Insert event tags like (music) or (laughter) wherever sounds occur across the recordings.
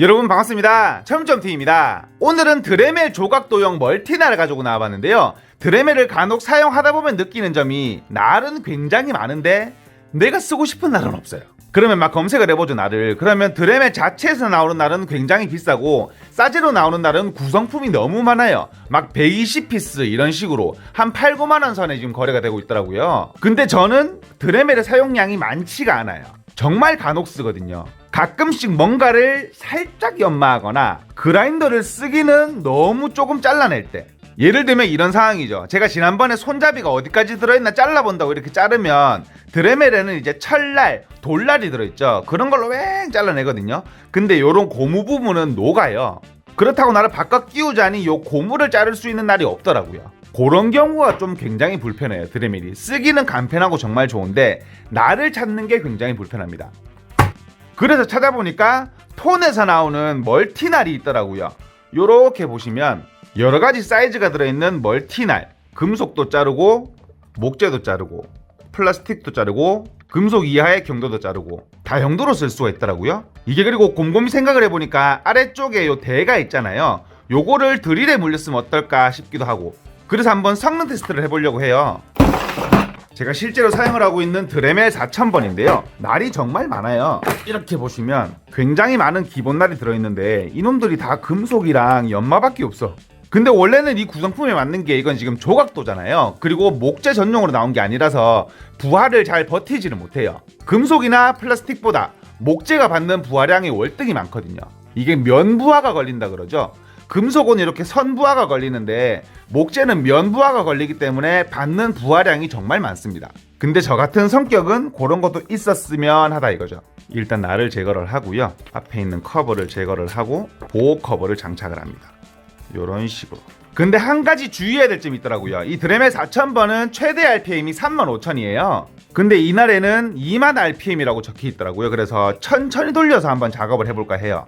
여러분 반갑습니다. 처음점팀입니다. 오늘은 드레멜 조각 도형 멀티날을 가지고 나와봤는데요. 드레멜을 간혹 사용하다 보면 느끼는 점이 날은 굉장히 많은데 내가 쓰고 싶은 날은 없어요. 그러면 막 검색을 해보죠 날을. 그러면 드레멜 자체에서 나오는 날은 굉장히 비싸고 싸지로 나오는 날은 구성품이 너무 많아요. 막 120피스 이런 식으로 한 8, 9만 원 선에 지금 거래가 되고 있더라고요. 근데 저는 드레멜의 사용량이 많지가 않아요. 정말 간혹 쓰거든요. 가끔씩 뭔가를 살짝 연마하거나 그라인더를 쓰기는 너무 조금 잘라낼 때 예를 들면 이런 상황이죠. 제가 지난번에 손잡이가 어디까지 들어있나 잘라본다고 이렇게 자르면 드레멜에는 이제 철날, 돌날이 들어있죠. 그런 걸로 왱 잘라내거든요. 근데 요런 고무 부분은 녹아요. 그렇다고 나를 바꿔 끼우자니 요 고무를 자를 수 있는 날이 없더라고요. 그런 경우가 좀 굉장히 불편해요. 드레멜이 쓰기는 간편하고 정말 좋은데 날을 찾는 게 굉장히 불편합니다. 그래서 찾아보니까 톤에서 나오는 멀티날이 있더라고요. 요렇게 보시면 여러 가지 사이즈가 들어있는 멀티날 금속도 자르고 목재도 자르고 플라스틱도 자르고 금속 이하의 경도도 자르고 다형도로 쓸 수가 있더라고요. 이게 그리고 곰곰이 생각을 해보니까 아래쪽에 요 대가 있잖아요. 요거를 드릴에 물렸으면 어떨까 싶기도 하고 그래서 한번 성능 테스트를 해보려고 해요. 제가 실제로 사용을 하고 있는 드레멜 4000번인데요. 날이 정말 많아요. 이렇게 보시면 굉장히 많은 기본 날이 들어있는데 이놈들이 다 금속이랑 연마밖에 없어. 근데 원래는 이 구성품에 맞는 게 이건 지금 조각도잖아요. 그리고 목재 전용으로 나온 게 아니라서 부하를 잘 버티지를 못해요. 금속이나 플라스틱보다 목재가 받는 부하량이 월등히 많거든요. 이게 면부하가 걸린다 그러죠. 금속은 이렇게 선부하가 걸리는데 목재는 면부하가 걸리기 때문에 받는 부하량이 정말 많습니다. 근데 저 같은 성격은 그런 것도 있었으면 하다 이거죠. 일단 날을 제거를 하고요. 앞에 있는 커버를 제거를 하고 보호 커버를 장착을 합니다. 이런 식으로. 근데 한 가지 주의해야 될 점이 있더라고요. 이 드레멜 4000번은 최대 RPM이 35,000이에요. 근데 이날에는 2만 RPM이라고 적혀 있더라고요. 그래서 천천히 돌려서 한번 작업을 해볼까 해요.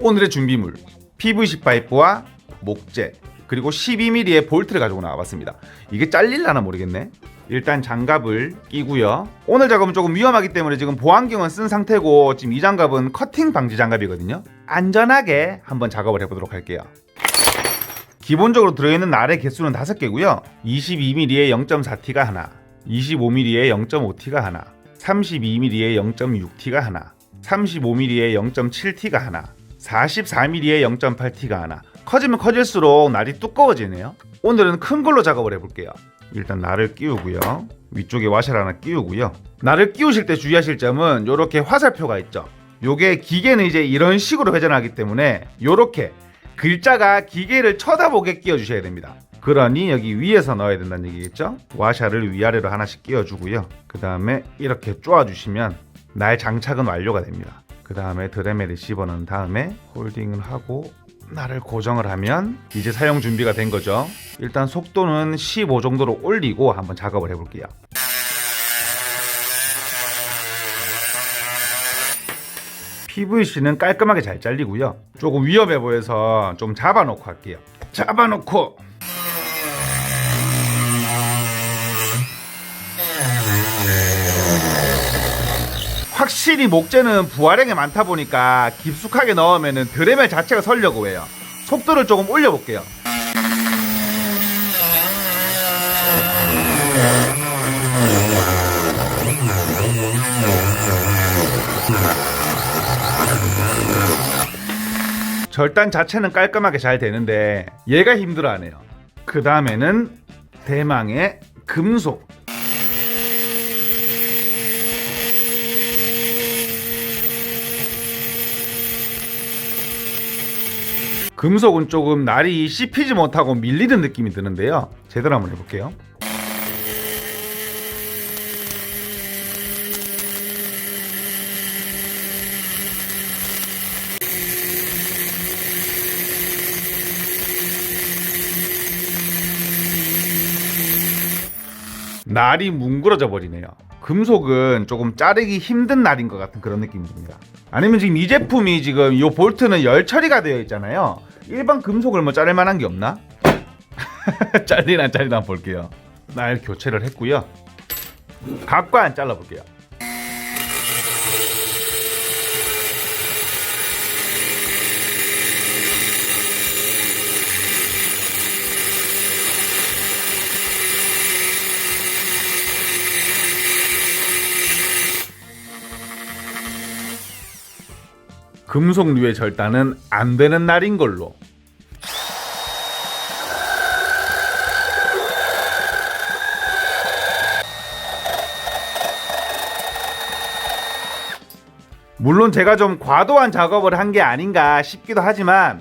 오늘의 준비물 PVC 파이프와 목재 그리고 12mm의 볼트를 가지고 나와봤습니다. 이게 잘릴라나 모르겠네. 일단 장갑을 끼고요. 오늘 작업은 조금 위험하기 때문에 지금 보안경은 쓴 상태고 지금 이 장갑은 커팅 방지 장갑이거든요. 안전하게 한번 작업을 해보도록 할게요. 기본적으로 들어있는 날의 개수는 5개고요. 22mm의 0.4T가 하나, 25mm의 0.5T가 하나, 32mm의 0.6T가 하나, 35mm의 0.7T가 하나, 44mm의 0.8T가 하나. 커지면 커질수록 날이 두꺼워지네요. 오늘은 큰 걸로 작업을 해볼게요. 일단 날을 끼우고요. 위쪽에 와셔 하나 끼우고요. 날을 끼우실 때 주의하실 점은 이렇게 화살표가 있죠. 요게 기계는 이제 이런 식으로 회전하기 때문에 요렇게 글자가 기계를 쳐다보게 끼워주셔야 됩니다. 그러니 여기 위에서 넣어야 된다는 얘기겠죠? 와샤를 위아래로 하나씩 끼워주고요. 그 다음에 이렇게 쪼아주시면 날 장착은 완료가 됩니다. 그 다음에 드레멜을 씹어넣은 다음에 홀딩을 하고 날을 고정을 하면 이제 사용 준비가 된 거죠. 일단 속도는 15 정도로 올리고 한번 작업을 해볼게요. PVC는 깔끔하게 잘 잘리고요. 조금 위험해 보여서 좀 잡아놓고 할게요. 잡아놓고 확실히 목재는 부하량이 많다 보니까 깊숙하게 넣으면 드레멜 자체가 설려고 해요. 속도를 조금 올려볼게요. 절단 자체는 깔끔하게 잘 되는데 얘가 힘들어하네요. 그 다음에는 대망의 금속. 금속은 조금 날이 씹히지 못하고 밀리는 느낌이 드는데요. 제대로 한번 해볼게요. 날이 뭉그러져 버리네요. 금속은 조금 자르기 힘든 날인 것 같은 그런 느낌이 듭니다. 아니면 지금 이 제품이 지금 이 볼트는 열 처리가 되어 있잖아요. 일반 금속을 뭐 자를 만한 게 없나? (laughs) 잘리나 안 잘리나 볼게요. 날 교체를 했고요. 각관 잘라볼게요. 금속류의 절단은 안 되는 날인 걸로 물론 제가 좀 과도한 작업을 한 게 아닌가 싶기도 하지만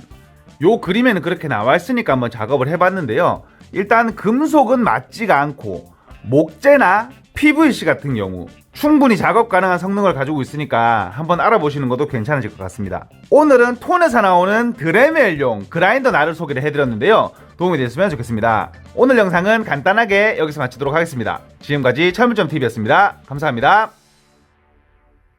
요 그림에는 그렇게 나와 있으니까 한번 작업을 해봤는데요. 일단 금속은 맞지가 않고 목재나 PVC 같은 경우 충분히 작업 가능한 성능을 가지고 있으니까 한번 알아보시는 것도 괜찮으실 것 같습니다. 오늘은 톤에서 나오는 드레멜용 그라인더 나를 소개를 해드렸는데요. 도움이 됐으면 좋겠습니다. 오늘 영상은 간단하게 여기서 마치도록 하겠습니다. 지금까지 철물점 TV였습니다. 감사합니다.